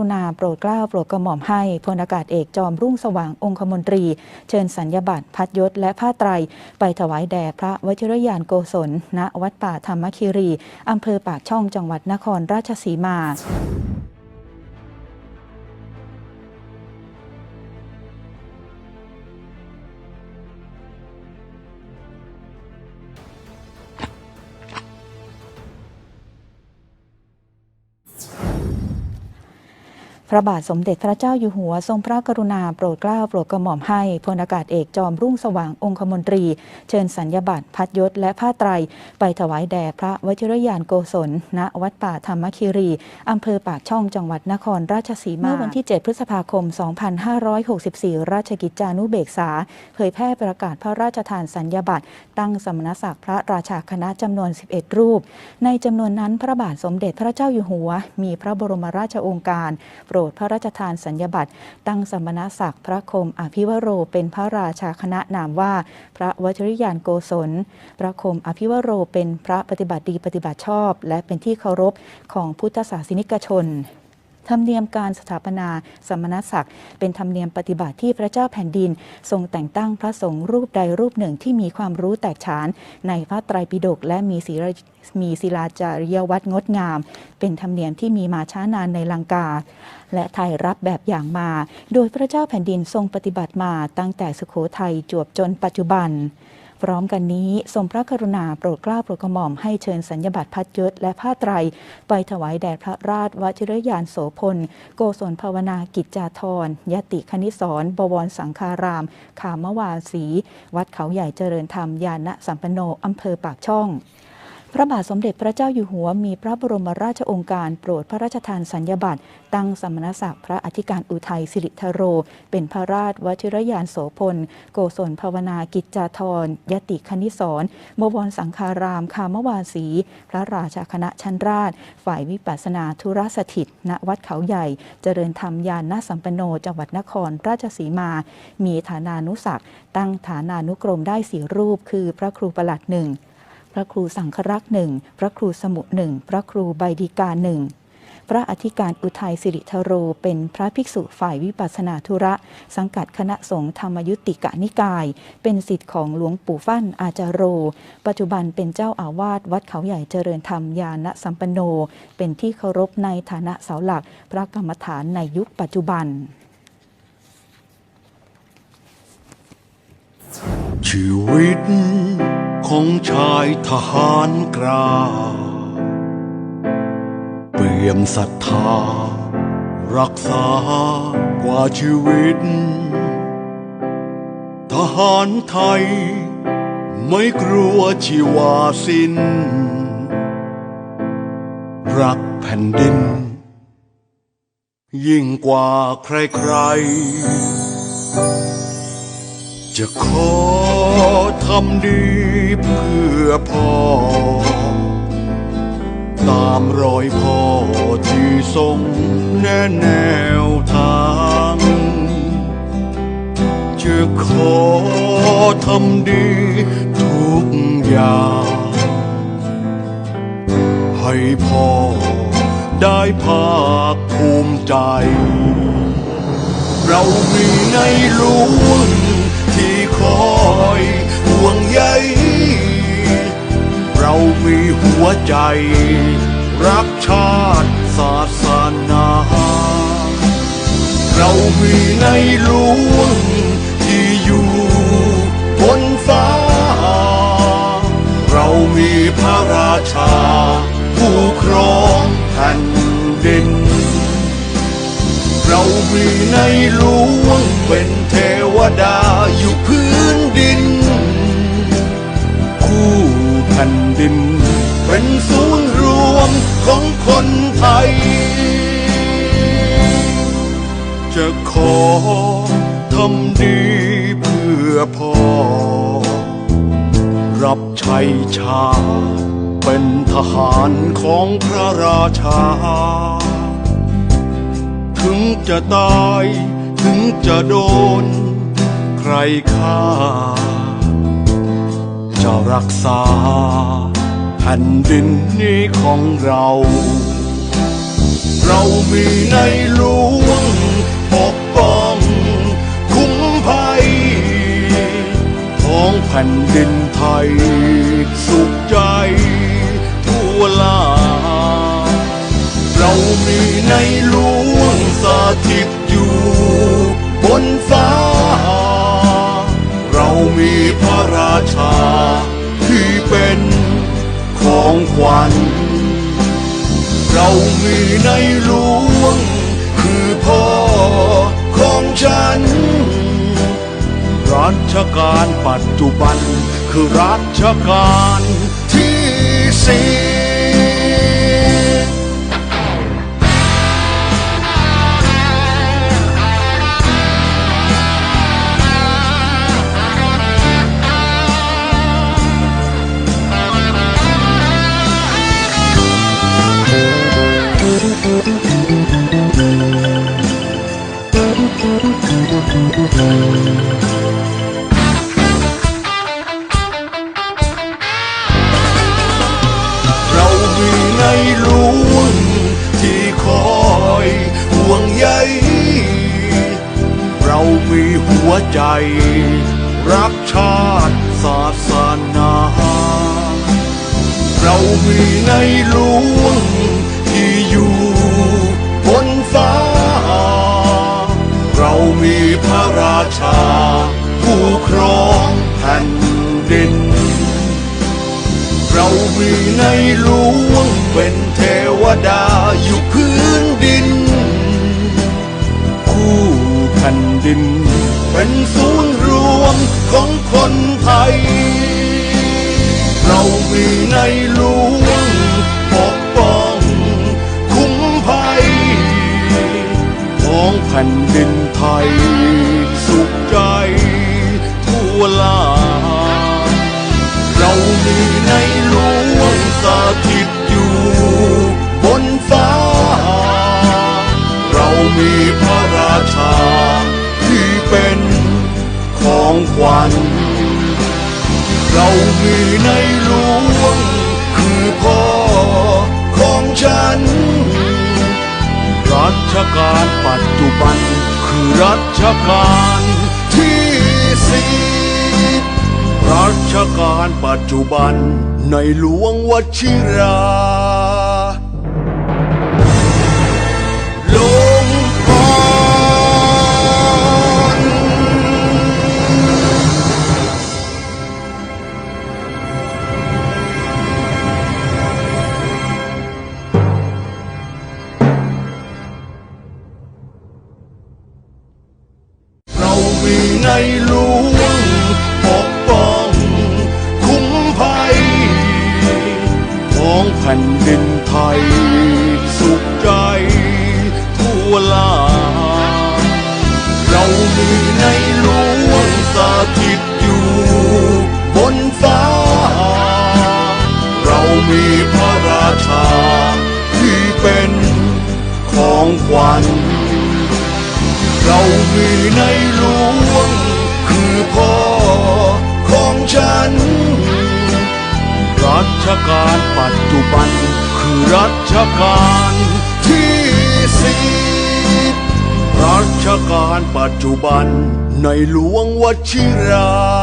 รุณาโปรดเกล้าโปรดกระหม่อมให้พลอากาศเอกจอมรุ่งสว่างองคมนตรี เชิญสัญญบัตรพัดยศและผ้าไตร ไปถวายแด่พระวชิรยานโกศล ณ วัดป่าธรรมคีรี อำเภอปากช่องจังหวัดนครราชสีมา พระบาทสมเด็จพระเจ้าอยู่หัวทรงพระกรุณาโปรดเกล้าโปรดกระหม่อมให้พลอากาศเอกจอมรุ่งสว่างองคมนตรี เชิญสัญญบัตรพัดยศและผ้าไตร ไปถวายแด่พระวชิรยานโกศล ณ วัดป่าธรรมคีรี อำเภอปากช่องจังหวัดนครราชสีมา เมื่อวันที่ 7 พฤษภาคม 2564 ราชกิจจานุเบกษา เผยแพร่ประกาศพระราชทานสัญญบัตรตั้งสมณศักดิ์พระราชาคณะจำนวน 11 รูป ในจำนวนนั้นพระบาทสมเด็จพระเจ้าอยู่หัว มีพระบรมราชโองการโปรดพระราชทานสัญญบัตรตั้งสมณศักดิ์พระคมอภิวโรเป็นพระราชาคณะนามว่า พระวชิรยานโกศล พระคมอภิวโรเป็นพระปฏิบัติดีปฏิบัติชอบ และเป็นที่เคารพของพุทธศาสนิกชน ธรรมเนียมการสถาปนาสมณศักดิ์เป็นธรรมเนียมปฏิบัติที่พระเจ้าแผ่นดิน ทรงแต่งตั้งพระสงฆ์รูปใดรูปหนึ่งที่มีความรู้แตกฉาน ในพระไตรปิฎกและมีศีลมีศิลาจาริยวัตรงดงาม เป็นธรรมเนียมที่มีมาช้านานในลังกา และไทยรับแบบอย่างมา โดยพระเจ้าแผ่นดินทรงปฏิบัติมาตั้งแต่สุโขทัยจวบจนปัจจุบัน พร้อมกันนี้ทรงพระกรุณาโปรดเกล้าโปรดกระหม่อมให้เชิญสัญญบัตรพัดยศและผ้าไตร ไปถวายแด่พระราชวชิรยานโสพล โกศลภาวนากิจจาธรยติคณิสรบวรสังคาราม ขามวาสี วัดเขาใหญ่เจริญธรรมยานะสัมปโนอำเภอปากช่อง พระบาทสมเด็จพระเจ้าอยู่หัวมีพระบรมราชองค์การโปรดพระราชทานสัญญบัตรตั้งสมณศักดิ์พระอธิการอุทัยสิริธโร เป็นพระราชวชิรยานโสพล โกศลภาวนากิจจาธรยติคณิสรบวรสังคารามคามวาสี พระราชาคณะชั้นราช ฝ่ายวิปัสนาธุรสถิต ณวัดเขาใหญ่ เจริญธรรมยานนาสัมปโนจังหวัดนครราชสีมา มีฐานานุศักดิ์ตั้งฐานานุกรมได้สี่รูป คือพระครูประหลัดหนึ่ง พระครูสังครักษ์หนึ่งพระครูสมุหนึ่งพระครูใบดีกาหนึ่งพระอธิการอุทัยสิริธโร เป็นพระภิกษุฝ่ายวิปัสนาธุระ สังกัดคณะสงฆ์ธรรมยุติกะนิกาย เป็นสิทธิ์ของหลวงปู่ฟั่นอาจารโร ปัจจุบันเป็นเจ้าอาวาสวัดเขาใหญ่เจริญธรรมยานะสัมปันโน เป็นที่เคารพในฐานะเสาหลัก พระกรรมฐานในยุคปัจจุบัน ชีวิต ของชายทหารกล้าเปี่ยมศรัทธา รักษากว่าชีวิต ทหารไทย ไม่กลัวชีวาสิน้น รักแผ่นดิน ยิ่งกว่าใครๆ จะขอทำดีเพื่อพ่อ ตามรอยพ่อที่ทรงแนแนวทาง จะขอทำดีทุกอย่าง ให้พ่อได้ภาคภูมิใจ เรามีในหลวง คอยห่วงใยเรามีหัวใจ รักชาติศาสนา เรามีในหลวงที่อยู่บนฟ้า เรามีพระราชา ผู้ครองแผ่นดิน เรามีในหลวงเป็นเทวดาอยู่เพื้น ผ่นดิน เป็นศูนย์รวมของคนไทย จะขอทำดีเพื่อพ่อ รับใช้ชาติเป็นทหารของพระราชา ถึงจะตายถึงจะโดน ใครฆ่า รักษาแผ่นดินนี้ของเรา เรามีในหลวงปกป้อง คุ้มภัยท้องแผ่นดินไทย สุขใจทั่วลา เรามีในหลวงสถิตอยู่บนฟ้า มีพระราชา ที่เป็นของขวัญ เรามีในหลวง คือพ่อของฉัน รัชกาลปัจจุบัน คือรัชกาลที่สี่ ใจ รักชาติศาสนา เรามีในหลวงที่อยู่บนฟ้า เรามีพระราชา ผู้ครองแผ่นดิน เรามีในหลวงเป็นเทวดา ลวงปกป้อง คุ้มภัยท้องแผ่นดินไทย สุขใจทั่วลา เรามีในหลวงสถิตอยู่บนฟ้า เรามีพระราชาที่เป็นของขวัญเรามีในหลวง พ่อของฉัน รัชกาลปัจจุบัน คือรัชกาลที่สี่รัชกาลปัจจุบันในหลวงวชิรา เรามีในหลวง คือพ่อของฉัน รัชกาลปัจจุบัน คือรัชกาลที่สิบรัชกาลปัจจุบันในหลวงวชิรา